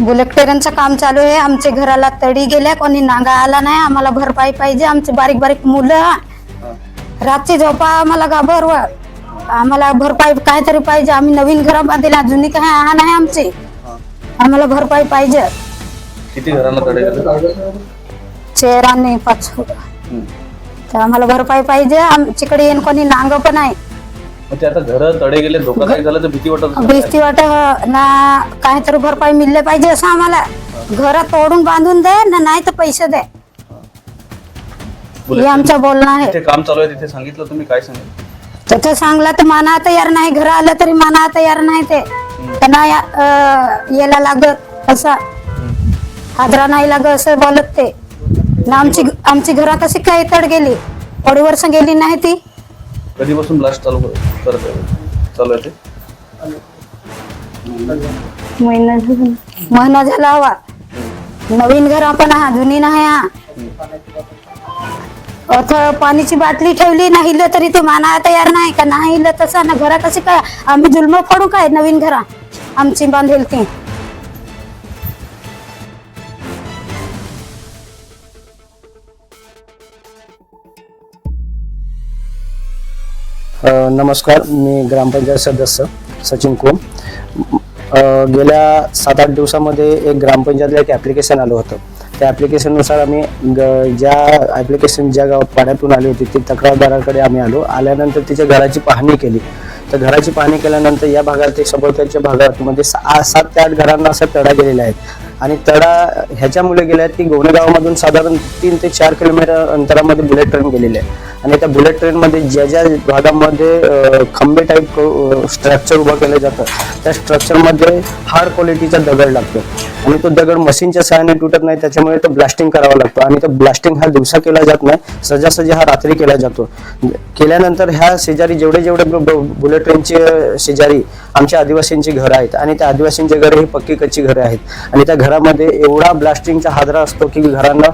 Bullet ट्रेनचं काम चालू आहे. आमच्या घराला तडी गेल्या कोणी नागा आला नाही. आम्हाला भरपाई पाहिजे. आमचे बारीक बारीक मुलं. रातची झोपा आम्हाला घाबरव आम्हाला भरपाई काहीतरी पाहिजे. आम्ही नवीन घरा बांधला जुनी काय हा नाही आमची. आम्हाला भरपाई पाहिजे. किती घरांना तडे गेले? चेहरा नाही पाच तर आम्हाला भरपाई पाहिजे. आमच्याकडे येऊन कोणी नांग पण आहे. ते आता घर तडे गेले धोकादायक झालं तर भीती वाटत असेल. भीती वाट ना काहीतरी भरपाई मिळले पाहिजे असं आम्हाला. घरात तोडून बांधून दे ना नाही तर पैसे दे. हे आमचं बोलणं आहे. काम चालू आहे तिथे सांगितलं तुम्ही काय सांगितलं? तसं सांगला तर माना तयार नाही घर आलं तरी माना तयार नाही ते. अं, यायला लागत असं. हादरा नाही लागत असं बोलत ते. ना आमची आमची घरा कशी काय तड गेली थोडी वर्ष गेली नाही ती. कधीपासून ब्लास्ट चालू कर- करत आहे चालू आहे ते? महिना झाला. महिना झाला हवा. नवीन घर आपण हा जुनी नाही हा अथ पाण्याची बाटली ठेवली नाही इलं तरी ते माना तयार नाही का? नाही इलं तसं ना घरा असे काय आम्ही जुलम पडू काय नवीन घरा आमची बांधेल ती. नमस्कार मी ग्रामपंचायत सदस्य सचिन कोम. गेल्या सात आठ दिवसामध्ये एक ग्रामपंचायतला एक ॲप्लिकेशन आलं होतं. त्या ॲप्लिकेशननुसार आम्ही ग- ज्या ॲप्लिकेशन ज्या गाव पाण्यातून आली होती ती तक्रारदाराकडे आम्ही आलो. आल्यानंतर तिच्या घराची पाहणी केली. तर घराची पाहणी केल्यानंतर या भागात ते सभोवतालच्या भागात म्हणजे सा- सात ते आठ घरांना असं तडा गेलेला आहे. आणि तडा ह्याच्यामुळे गेल्या आहेत की गोणे साधारण तीन ते चार किलोमीटर अंतरामध्ये बुलेट ट्रेन गेलेली आहे. आणि त्या बुलेट ट्रेनमध्ये ज्या ज्या भागामध्ये खंबे टाईप स्ट्रक्चर उभं केलं जातं त्या स्ट्रक्चरमध्ये हार्ड क्वालिटीचा दगड लागतो. आणि तो दगड मशीनच्या सहाय्याने तुटत नाही त्याच्यामुळे तो ब्लास्टिंग करावा लागतो. आणि तो ब्लास्टिंग हा दिवसा केला जात नाही सहजासहजी हा रात्री केला जातो. केल्यानंतर ह्या शेजारी जेवढे जेवढे बुलेट ट्रेनचे शेजारी आमच्या आदिवासींची घरं आहेत आणि त्या आदिवासींची घरं ही पक्की कच्ची घरं आहेत. आणि त्या घरामध्ये एवढा ब्लास्टिंगचा हादरा असतो की घरांना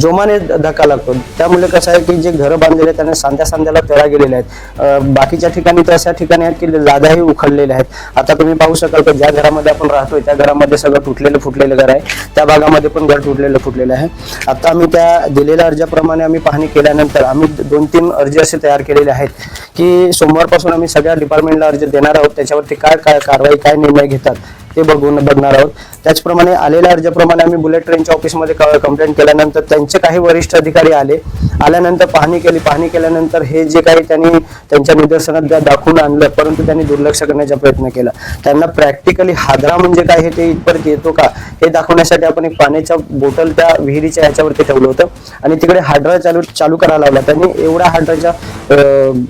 जोमाने धक्का लागतो. त्यामुळे कसं आहे की जे घरं बांधलेले आहेत त्यांना सांध्या सांध्याला तळा गेलेले आहेत. बाकीच्या ठिकाणी तर अशा ठिकाणी आहेत की लादाही उखडलेले आहेत. आता तुम्ही पाहू शकाल की ज्या घरामध्ये आपण राहतोय त्या घरामध्ये सगळं तुटलेलं फुटलेलं घर आहे. त्या भागामध्ये पण घर तुटलेलं फुटलेलं आहे. आता आम्ही त्या दिलेल्या अर्जाप्रमाणे आम्ही पाहणी केल्यानंतर आम्ही दोन तीन अर्ज असे तयार केलेले आहेत की सोमवारपासून आम्ही सगळ्या डिपार्टमेंटला अर्ज देणार आहोत. त्याच्यावरती काय काय कारवाई काय निर्णय घेतात ते बघून बघणार आहोत. त्याचप्रमाणे आलेल्या अर्जाप्रमाणे आम्ही बुलेट ट्रेनच्या ऑफिसमध्ये कंप्लेंट केल्यानंतर त्यांचे काही वरिष्ठ अधिकारी आले. आल्यानंतर पाहणी केली. पाहणी केल्यानंतर हे जे काही त्यांनी त्यांच्या निदर्शनात दाखवून आणलं परंतु त्यांनी दुर्लक्ष करण्याचा प्रयत्न केला. त्यांना प्रॅक्टिकली हादरा म्हणजे काय हे ते इथपर्यंत येतो का? हे दाखवण्यासाठी आपण एक पाण्याच्या बोटल त्या विहिरीच्या ह्याच्यावरती ठेवलं होतं. आणि तिकडे हादरा चालू चालू करायला लावला. त्यांनी एवढा हादराच्या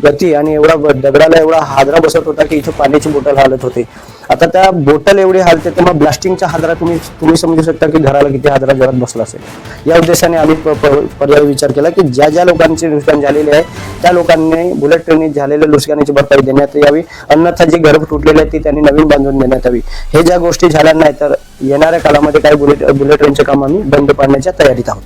गती आणि एवढा दगडाला एवढा हादरा बसत होता की इथे पाण्याची बोटल हालत होती. आता त्या बोटल एवढी हालते तर मग ब्लास्टिंगच्या हादरा तुम्ही तुम्ही समजू शकता की घराला किती हादरा घरात बसला असेल. या उद्देशाने आम्ही पर्याय विचार केला की ज्या ज्या लोकांचे नुकसान झालेले आहे त्या लोकांनी बुलेट ट्रेनने झालेल्या नुकसानीची भरपाई देण्यात यावी. अन्यथा जी घरं तुटलेली आहेत ती त्यांनी नवीन बांधून देण्यात यावी. हे ज्या गोष्टी झाल्या नाही तर येणाऱ्या काळामध्ये काही बुलेट बुलेट ट्रेनचे काम आम्ही बंद पाडण्याच्या तयारीत आहोत.